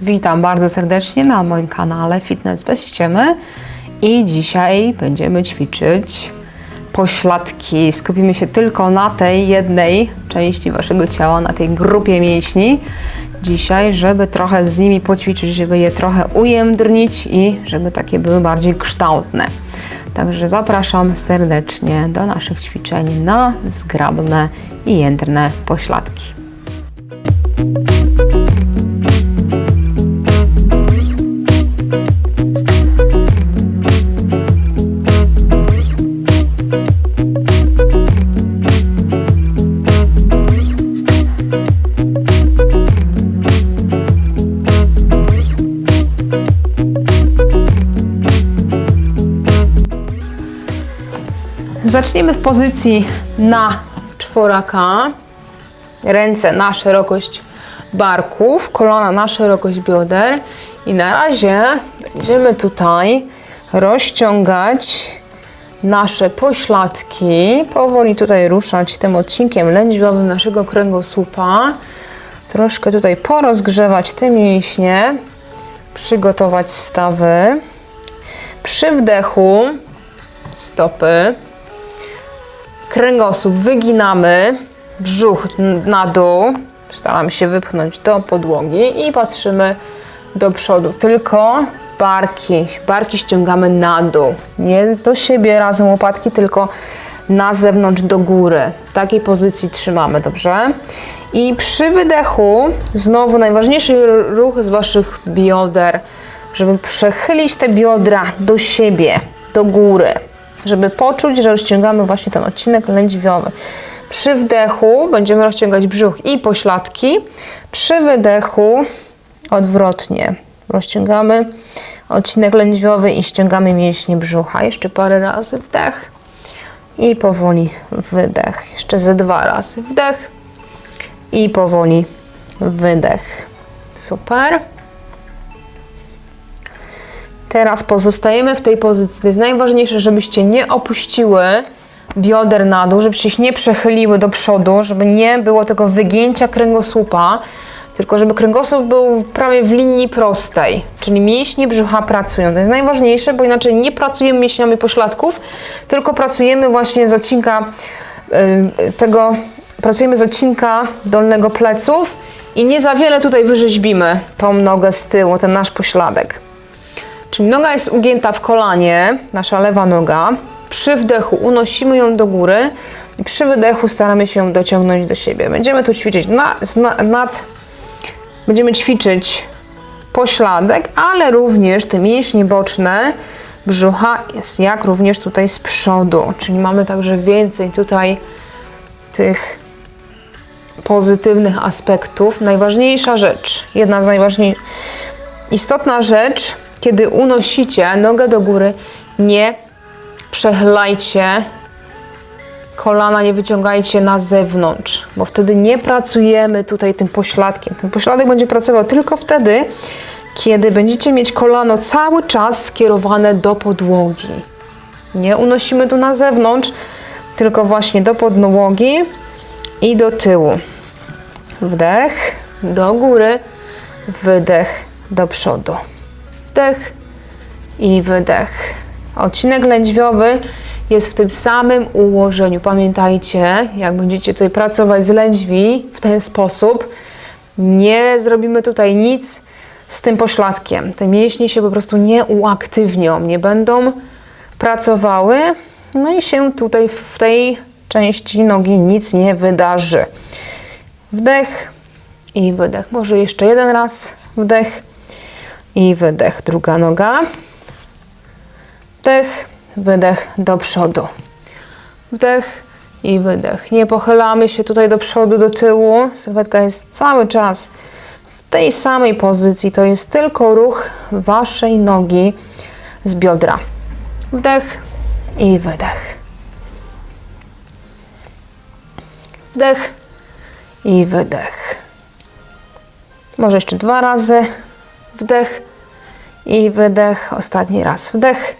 Witam bardzo serdecznie na moim kanale Fitness bez ściemy i dzisiaj będziemy ćwiczyć pośladki. Skupimy się tylko na tej jednej części Waszego ciała, na tej grupie mięśni dzisiaj, żeby trochę z nimi poćwiczyć, żeby je trochę ujędrnić i żeby takie były bardziej kształtne. Także zapraszam serdecznie do naszych ćwiczeń na zgrabne i jędrne pośladki. Zaczniemy w pozycji na czworaka. Ręce na szerokość barków, kolana na szerokość bioder. I na razie będziemy tutaj rozciągać nasze pośladki. Powoli tutaj ruszać tym odcinkiem lędźwiowym naszego kręgosłupa. Troszkę tutaj porozgrzewać te mięśnie. Przygotować stawy. Przy wdechu stopy kręgosłup wyginamy, brzuch na dół, staramy się wypchnąć do podłogi i patrzymy do przodu. Tylko barki, barki ściągamy na dół, nie do siebie razem łopatki, tylko na zewnątrz do góry. W takiej pozycji trzymamy, dobrze? I przy wydechu, znowu najważniejszy ruch z Waszych bioder, żeby przechylić te biodra do siebie, do góry żeby poczuć, że rozciągamy właśnie ten odcinek lędźwiowy. Przy wdechu będziemy rozciągać brzuch i pośladki. Przy wydechu odwrotnie. Rozciągamy odcinek lędźwiowy i ściągamy mięśnie brzucha. Jeszcze parę razy wdech i powoli wydech. Jeszcze ze dwa razy wdech i powoli wydech. Super. Teraz pozostajemy w tej pozycji. To jest najważniejsze, żebyście nie opuściły bioder na dół, żebyście się nie przechyliły do przodu, żeby nie było tego wygięcia kręgosłupa, tylko żeby kręgosłup był prawie w linii prostej, czyli mięśnie brzucha pracują. To jest najważniejsze, bo inaczej nie pracujemy mięśniami pośladków, tylko pracujemy właśnie z odcinka yy, tego, pracujemy z odcinka dolnego pleców i nie za wiele tutaj wyrzeźbimy tą nogę z tyłu, ten nasz pośladek. Czyli noga jest ugięta w kolanie, nasza lewa noga. Przy wdechu unosimy ją do góry i przy wydechu staramy się ją dociągnąć do siebie. Będziemy tu ćwiczyć na, nad, będziemy ćwiczyć pośladek, ale również te mięśnie boczne brzucha jest jak również tutaj z przodu, czyli mamy także więcej tutaj tych pozytywnych aspektów. Najważniejsza rzecz, jedna z najważniejszych, istotna rzecz, kiedy unosicie nogę do góry, nie przechylajcie kolana, nie wyciągajcie na zewnątrz, bo wtedy nie pracujemy tutaj tym pośladkiem. Ten pośladek będzie pracował tylko wtedy, kiedy będziecie mieć kolano cały czas skierowane do podłogi. Nie unosimy tu na zewnątrz, tylko właśnie do podłogi i do tyłu. Wdech do góry, wydech do przodu wdech i wydech. Odcinek lędźwiowy jest w tym samym ułożeniu. Pamiętajcie, jak będziecie tutaj pracować z lędźwi w ten sposób, nie zrobimy tutaj nic z tym pośladkiem. Te mięśnie się po prostu nie uaktywnią, nie będą pracowały, no i się tutaj w tej części nogi nic nie wydarzy. Wdech i wydech. Może jeszcze jeden raz wdech i wydech. Druga noga. Wdech, wydech do przodu. Wdech i wydech. Nie pochylamy się tutaj do przodu, do tyłu. Sylwetka jest cały czas w tej samej pozycji. To jest tylko ruch waszej nogi z biodra. Wdech i wydech. Wdech i wydech. Może jeszcze dwa razy. Wdech i wydech. Ostatni raz wdech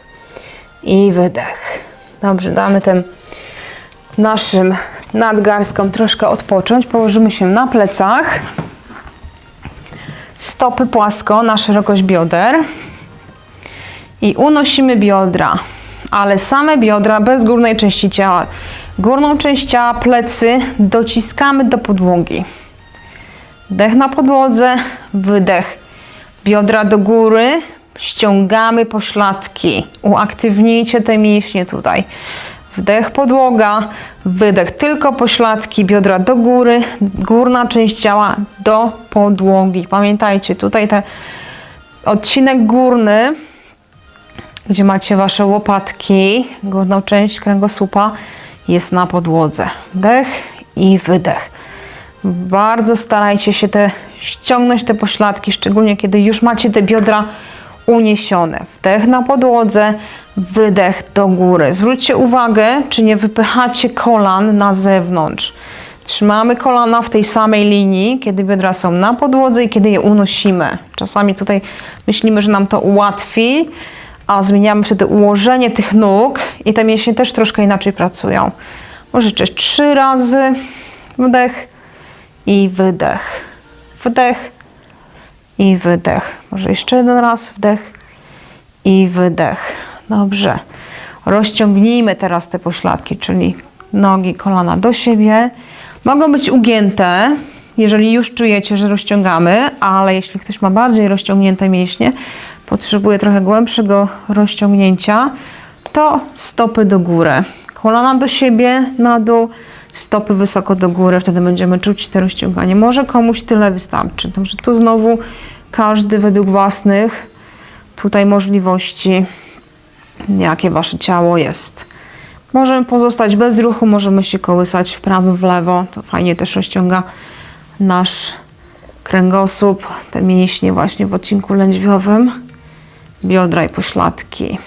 i wydech. Dobrze, damy tym naszym nadgarskom troszkę odpocząć. Położymy się na plecach. Stopy płasko na szerokość bioder. I unosimy biodra, ale same biodra bez górnej części ciała. Górną część ciała, plecy dociskamy do podłogi. Wdech na podłodze, wydech. Biodra do góry, ściągamy pośladki. Uaktywnijcie te mięśnie tutaj. Wdech podłoga, wydech tylko pośladki, biodra do góry, górna część ciała do podłogi. Pamiętajcie, tutaj ten odcinek górny, gdzie macie wasze łopatki, górną część kręgosłupa jest na podłodze. Wdech i wydech. Bardzo starajcie się te, ściągnąć te pośladki, szczególnie kiedy już macie te biodra uniesione. Wdech na podłodze, wydech do góry. Zwróćcie uwagę, czy nie wypychacie kolan na zewnątrz. Trzymamy kolana w tej samej linii, kiedy biodra są na podłodze i kiedy je unosimy. Czasami tutaj myślimy, że nam to ułatwi, a zmieniamy wtedy ułożenie tych nóg i te mięśnie też troszkę inaczej pracują. Może jeszcze trzy razy wdech i wydech. Wdech i wydech. Może jeszcze jeden raz wdech i wydech. Dobrze. Rozciągnijmy teraz te pośladki, czyli nogi, kolana do siebie. Mogą być ugięte, jeżeli już czujecie, że rozciągamy, ale jeśli ktoś ma bardziej rozciągnięte mięśnie, potrzebuje trochę głębszego rozciągnięcia, to stopy do góry. Kolana do siebie, na dół, stopy wysoko do góry, wtedy będziemy czuć te rozciąganie. Może komuś tyle wystarczy. Także tu znowu każdy według własnych tutaj możliwości, jakie wasze ciało jest. Możemy pozostać bez ruchu, możemy się kołysać w prawo, w lewo. To fajnie też rozciąga nasz kręgosłup, te mięśnie właśnie w odcinku lędźwiowym, biodra i pośladki.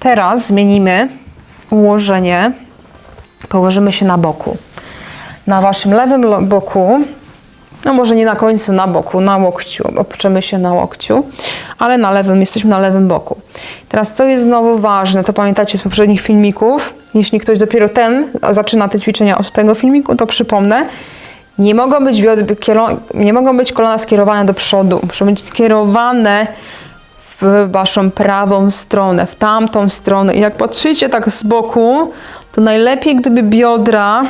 Teraz zmienimy ułożenie. Położymy się na boku. Na waszym lewym boku, no może nie na końcu, na boku, na łokciu, oprzemy się na łokciu, ale na lewym, jesteśmy na lewym boku. Teraz co jest znowu ważne, to pamiętacie z poprzednich filmików, jeśli ktoś dopiero ten zaczyna te ćwiczenia od tego filmiku, to przypomnę, nie mogą być, nie mogą być kolana skierowane do przodu, muszą być skierowane w waszą prawą stronę, w tamtą stronę. I jak patrzycie tak z boku, to najlepiej gdyby biodra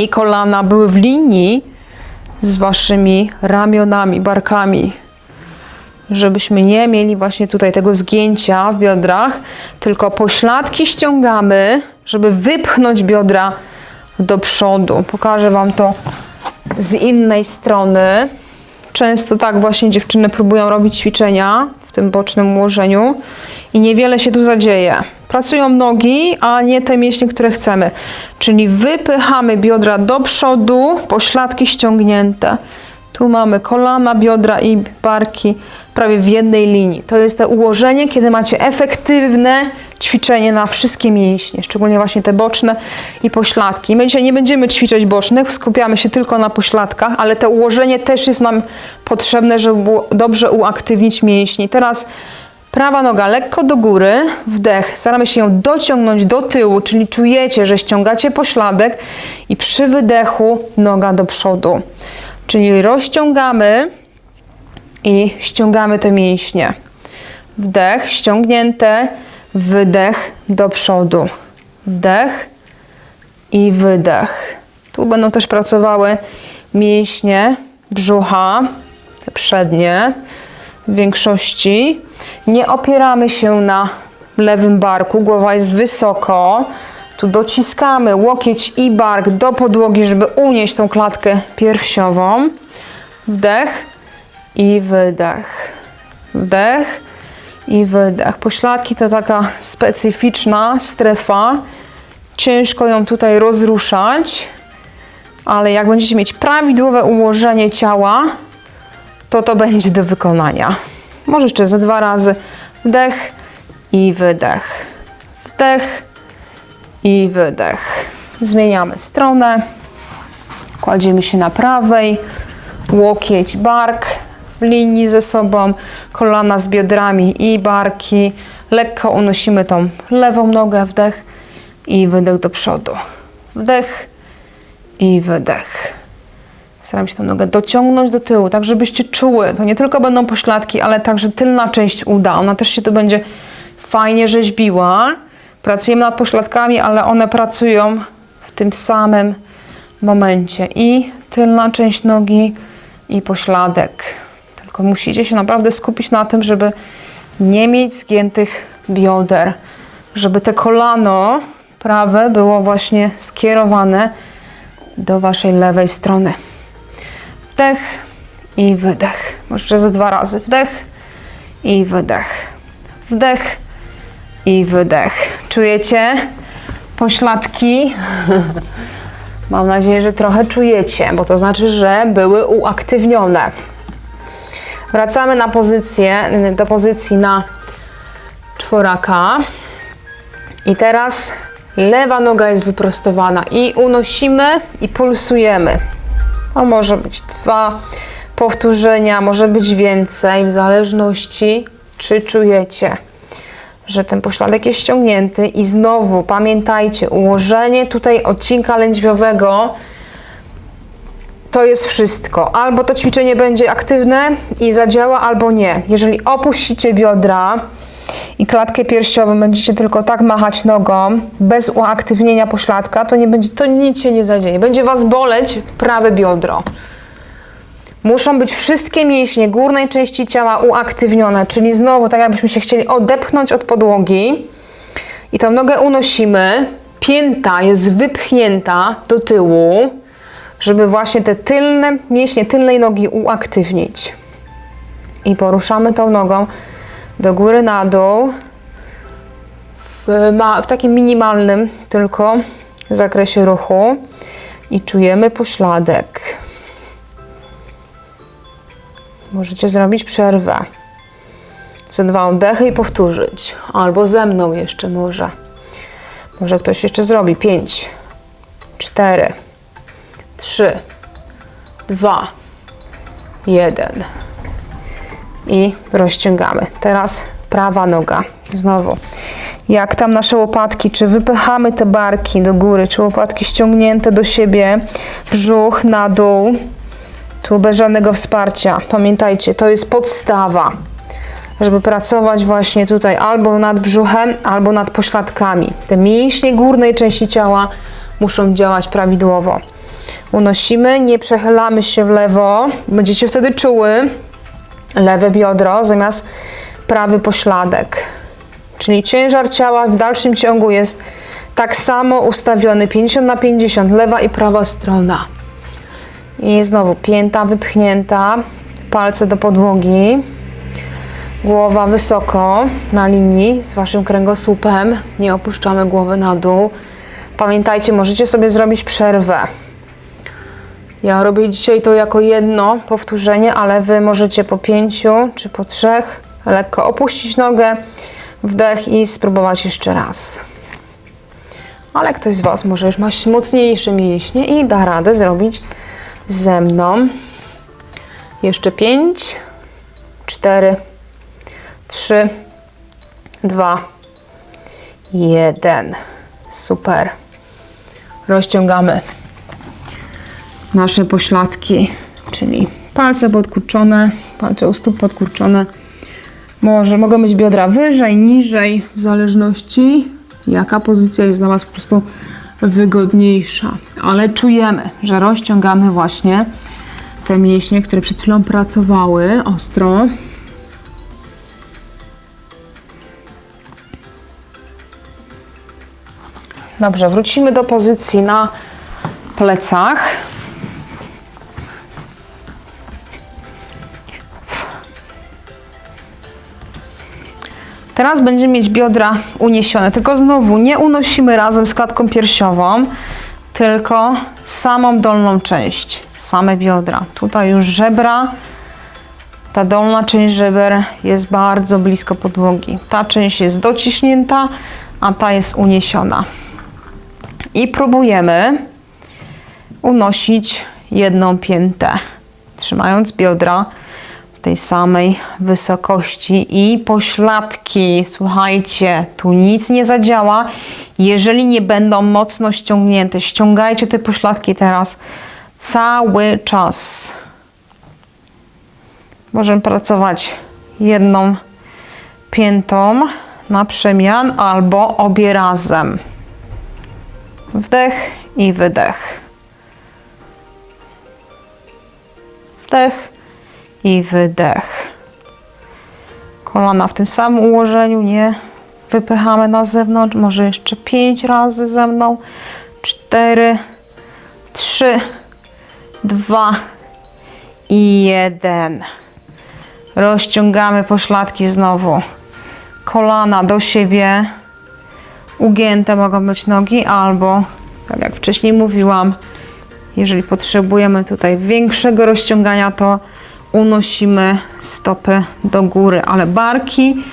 i kolana były w linii z waszymi ramionami, barkami. Żebyśmy nie mieli właśnie tutaj tego zgięcia w biodrach, tylko pośladki ściągamy, żeby wypchnąć biodra do przodu. Pokażę wam to z innej strony. Często tak właśnie dziewczyny próbują robić ćwiczenia w tym bocznym ułożeniu i niewiele się tu zadzieje. Pracują nogi, a nie te mięśnie, które chcemy. Czyli wypychamy biodra do przodu, pośladki ściągnięte. Tu mamy kolana, biodra i barki prawie w jednej linii. To jest to ułożenie, kiedy macie efektywne ćwiczenie na wszystkie mięśnie, szczególnie właśnie te boczne i pośladki. My dzisiaj nie będziemy ćwiczyć bocznych, skupiamy się tylko na pośladkach, ale to ułożenie też jest nam potrzebne, żeby dobrze uaktywnić mięśnie. Teraz prawa noga lekko do góry, wdech, staramy się ją dociągnąć do tyłu, czyli czujecie, że ściągacie pośladek i przy wydechu noga do przodu. Czyli rozciągamy i ściągamy te mięśnie. Wdech, ściągnięte, wydech do przodu. Wdech i wydech. Tu będą też pracowały mięśnie brzucha, te przednie w większości. Nie opieramy się na lewym barku, głowa jest wysoko. Tu dociskamy łokieć i bark do podłogi, żeby unieść tą klatkę piersiową. Wdech i wydech. Wdech i wydech. Pośladki to taka specyficzna strefa. Ciężko ją tutaj rozruszać, ale jak będziecie mieć prawidłowe ułożenie ciała, to to będzie do wykonania. Może jeszcze ze dwa razy. Wdech i wydech. Wdech i wydech. Zmieniamy stronę. Kładziemy się na prawej. Łokieć, bark w linii ze sobą. Kolana z biodrami i barki. Lekko unosimy tą lewą nogę. Wdech i wydech do przodu. Wdech i wydech. Staram się tę nogę dociągnąć do tyłu, tak żebyście czuły. To nie tylko będą pośladki, ale także tylna część uda. Ona też się tu będzie fajnie rzeźbiła. Pracujemy nad pośladkami, ale one pracują w tym samym momencie. I tylna część nogi, i pośladek. Tylko musicie się naprawdę skupić na tym, żeby nie mieć zgiętych bioder. Żeby te kolano prawe było właśnie skierowane do waszej lewej strony. Wdech i wydech. Może za dwa razy. Wdech i wydech. Wdech i wydech. Czujecie pośladki? Mam nadzieję, że trochę czujecie, bo to znaczy, że były uaktywnione. Wracamy na pozycję, do pozycji na czworaka. I teraz lewa noga jest wyprostowana i unosimy i pulsujemy. To może być dwa powtórzenia, może być więcej, w zależności czy czujecie, że ten pośladek jest ściągnięty. I znowu pamiętajcie, ułożenie tutaj odcinka lędźwiowego to jest wszystko. Albo to ćwiczenie będzie aktywne i zadziała, albo nie. Jeżeli opuścicie biodra i klatkę piersiową, będziecie tylko tak machać nogą, bez uaktywnienia pośladka, to, nie będzie, to nic się nie zadzieje. Będzie Was boleć prawe biodro. Muszą być wszystkie mięśnie górnej części ciała uaktywnione, czyli znowu, tak jakbyśmy się chcieli odepchnąć od podłogi i tą nogę unosimy. Pięta jest wypchnięta do tyłu, żeby właśnie te tylne mięśnie tylnej nogi uaktywnić. I poruszamy tą nogą do góry, na dół, w, ma, w takim minimalnym tylko zakresie ruchu i czujemy pośladek. Możecie zrobić przerwę. Za dwa oddechy i powtórzyć. Albo ze mną jeszcze może. Może ktoś jeszcze zrobi. Pięć, cztery, trzy, dwa, jeden. I rozciągamy. Teraz prawa noga. Znowu. Jak tam nasze łopatki, czy wypychamy te barki do góry, czy łopatki ściągnięte do siebie, brzuch na dół, tu bez żadnego wsparcia. Pamiętajcie, to jest podstawa, żeby pracować właśnie tutaj albo nad brzuchem, albo nad pośladkami. Te mięśnie górnej części ciała muszą działać prawidłowo. Unosimy, nie przechylamy się w lewo. Będziecie wtedy czuły lewe biodro zamiast prawy pośladek. Czyli ciężar ciała w dalszym ciągu jest tak samo ustawiony 50 na 50, lewa i prawa strona. I znowu pięta wypchnięta, palce do podłogi, głowa wysoko na linii z waszym kręgosłupem. Nie opuszczamy głowy na dół. Pamiętajcie, możecie sobie zrobić przerwę. Ja robię dzisiaj to jako jedno powtórzenie, ale wy możecie po pięciu czy po trzech lekko opuścić nogę, wdech i spróbować jeszcze raz. Ale ktoś z Was może już ma mocniejsze mięśnie i da radę zrobić ze mną. Jeszcze pięć, cztery, trzy, dwa, jeden. Super. Rozciągamy nasze pośladki, czyli palce podkurczone, palce u stóp podkurczone. Może mogą być biodra wyżej, niżej, w zależności jaka pozycja jest dla Was po prostu wygodniejsza. Ale czujemy, że rozciągamy właśnie te mięśnie, które przed chwilą pracowały ostro. Dobrze, wrócimy do pozycji na plecach. Teraz będziemy mieć biodra uniesione, tylko znowu nie unosimy razem z klatką piersiową, tylko samą dolną część, same biodra. Tutaj już żebra, ta dolna część żeber jest bardzo blisko podłogi. Ta część jest dociśnięta, a ta jest uniesiona. I próbujemy unosić jedną piętę, trzymając biodra tej samej wysokości i pośladki. Słuchajcie, tu nic nie zadziała, Jeżeli nie będą mocno ściągnięte, ściągajcie te pośladki teraz cały czas. Możemy pracować jedną piętą na przemian albo obie razem. Wdech i wydech. Wdech i wydech. Kolana w tym samym ułożeniu nie wypychamy na zewnątrz. Może jeszcze pięć razy ze mną. Cztery, trzy, dwa i jeden. Rozciągamy pośladki znowu. Kolana do siebie. Ugięte mogą być nogi albo, tak jak wcześniej mówiłam, jeżeli potrzebujemy tutaj większego rozciągania, to unosimy stopy do góry, ale barki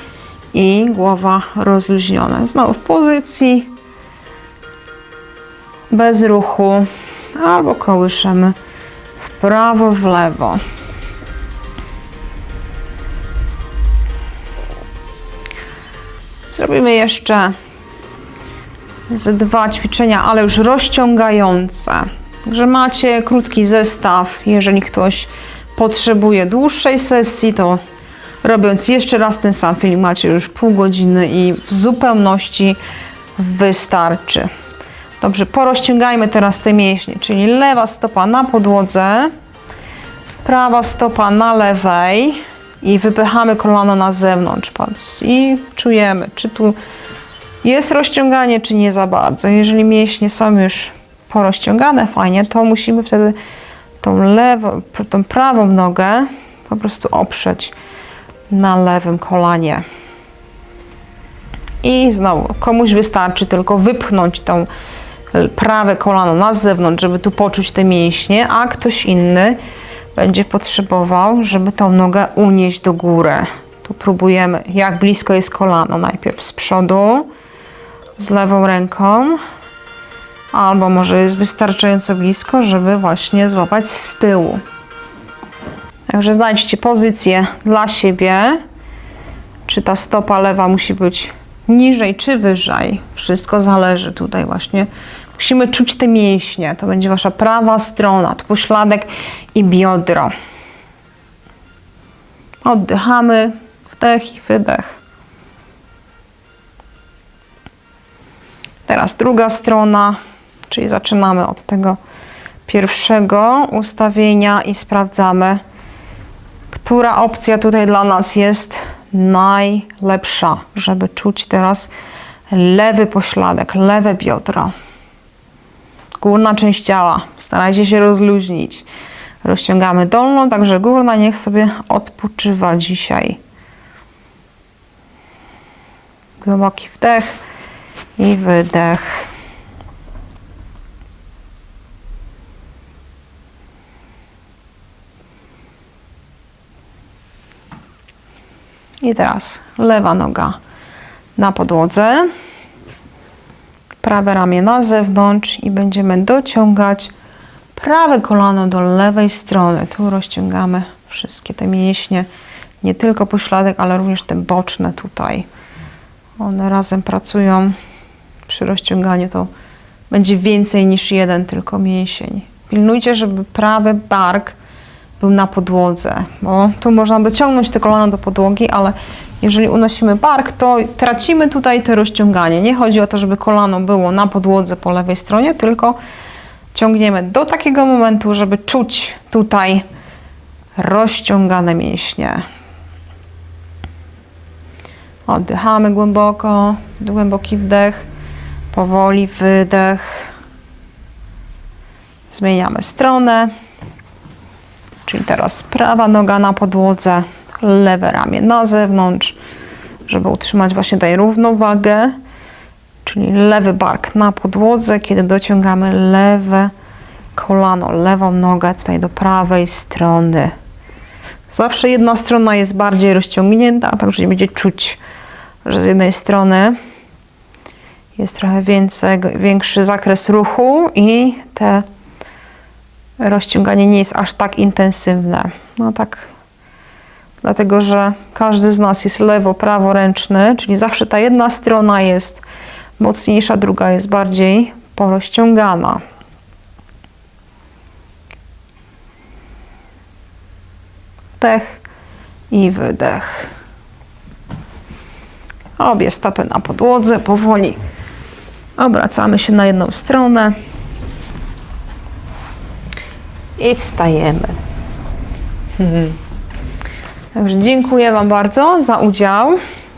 i głowa rozluźnione. Znowu w pozycji bez ruchu albo kołyszemy w prawo, w lewo. Zrobimy jeszcze z dwa ćwiczenia, ale już rozciągające. Także macie krótki zestaw. Jeżeli ktoś potrzebuje dłuższej sesji, to robiąc jeszcze raz ten sam film, macie już pół godziny i w zupełności wystarczy. Dobrze, porozciągajmy teraz te mięśnie, czyli lewa stopa na podłodze, prawa stopa na lewej i wypychamy kolano na zewnątrz. Patrz, I czujemy, czy tu jest rozciąganie, czy nie za bardzo. Jeżeli mięśnie są już porozciągane fajnie, to musimy wtedy tą lewą, tą prawą nogę po prostu oprzeć na lewym kolanie. I znowu, komuś wystarczy tylko wypchnąć tą prawe kolano na zewnątrz, żeby tu poczuć te mięśnie, a ktoś inny będzie potrzebował, żeby tą nogę unieść do góry. Tu próbujemy, jak blisko jest kolano. Najpierw z przodu, z lewą ręką, albo może jest wystarczająco blisko, żeby właśnie złapać z tyłu. Także znajdźcie pozycję dla siebie. Czy ta stopa lewa musi być niżej czy wyżej. Wszystko zależy tutaj właśnie. Musimy czuć te mięśnie. To będzie wasza prawa strona, tu pośladek i biodro. Oddychamy, wdech i wydech. Teraz druga strona, czyli zaczynamy od tego pierwszego ustawienia i sprawdzamy, która opcja tutaj dla nas jest najlepsza, żeby czuć teraz lewy pośladek, lewe biodro. Górna część ciała. Starajcie się rozluźnić. Rozciągamy dolną, także górna niech sobie odpoczywa dzisiaj. Głęboki wdech i wydech. I teraz lewa noga na podłodze, prawe ramię na zewnątrz i będziemy dociągać prawe kolano do lewej strony. Tu rozciągamy wszystkie te mięśnie, nie tylko pośladek, ale również te boczne tutaj. One razem pracują. Przy rozciąganiu to będzie więcej niż jeden tylko mięsień. Pilnujcie, żeby prawy bark był na podłodze, bo tu można dociągnąć te kolana do podłogi, ale jeżeli unosimy bark, to tracimy tutaj te rozciąganie. Nie chodzi o to, żeby kolano było na podłodze po lewej stronie, tylko ciągniemy do takiego momentu, żeby czuć tutaj rozciągane mięśnie. Oddychamy głęboko, głęboki wdech, powoli wydech. Zmieniamy stronę. Czyli teraz prawa noga na podłodze, lewe ramię na zewnątrz, żeby utrzymać właśnie tutaj równowagę. Czyli lewy bark na podłodze, kiedy dociągamy lewe kolano, lewą nogę tutaj do prawej strony. Zawsze jedna strona jest bardziej rozciągnięta, także będzie czuć, że z jednej strony jest trochę więcej, większy zakres ruchu i te rozciąganie nie jest aż tak intensywne. No tak, dlatego że każdy z nas jest lewo-praworęczny, czyli zawsze ta jedna strona jest mocniejsza, druga jest bardziej porozciągana. Wdech i wydech. Obie stopy na podłodze, powoli obracamy się na jedną stronę i wstajemy. Także dziękuję Wam bardzo za udział.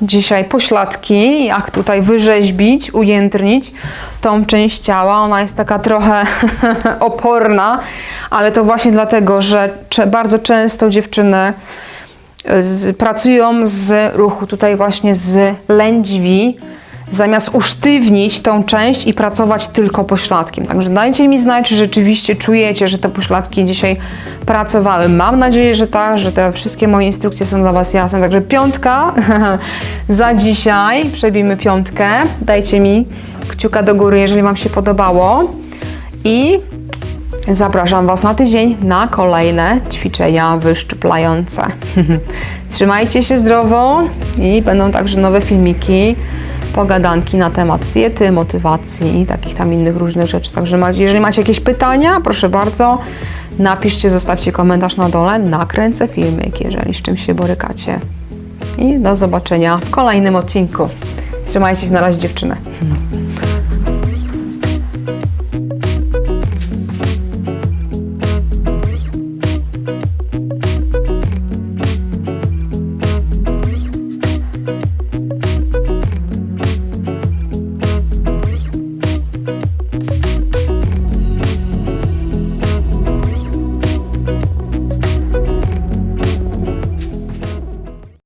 Dzisiaj pośladki, jak tutaj wyrzeźbić, ujędrnić tą część ciała. Ona jest taka trochę oporna, ale to właśnie dlatego, że bardzo często dziewczyny y, z, pracują z ruchu tutaj właśnie z lędźwi, zamiast usztywnić tą część i pracować tylko pośladkiem. Także dajcie mi znać, czy rzeczywiście czujecie, że te pośladki dzisiaj pracowały. Mam nadzieję, że tak, że te wszystkie moje instrukcje są dla Was jasne. Także piątka za dzisiaj. Przebijmy piątkę. Dajcie mi kciuka do góry, jeżeli Wam się podobało. I Zapraszam Was na tydzień na kolejne ćwiczenia wyszczuplające. Trzymajcie się zdrowo i będą także nowe filmiki, pogadanki na temat diety, motywacji i takich tam innych różnych rzeczy. Także jeżeli macie jakieś pytania, proszę bardzo, napiszcie, zostawcie komentarz na dole, nakręcę filmik, jeżeli z czymś się borykacie. I do zobaczenia w kolejnym odcinku. Trzymajcie się na razie dziewczyny.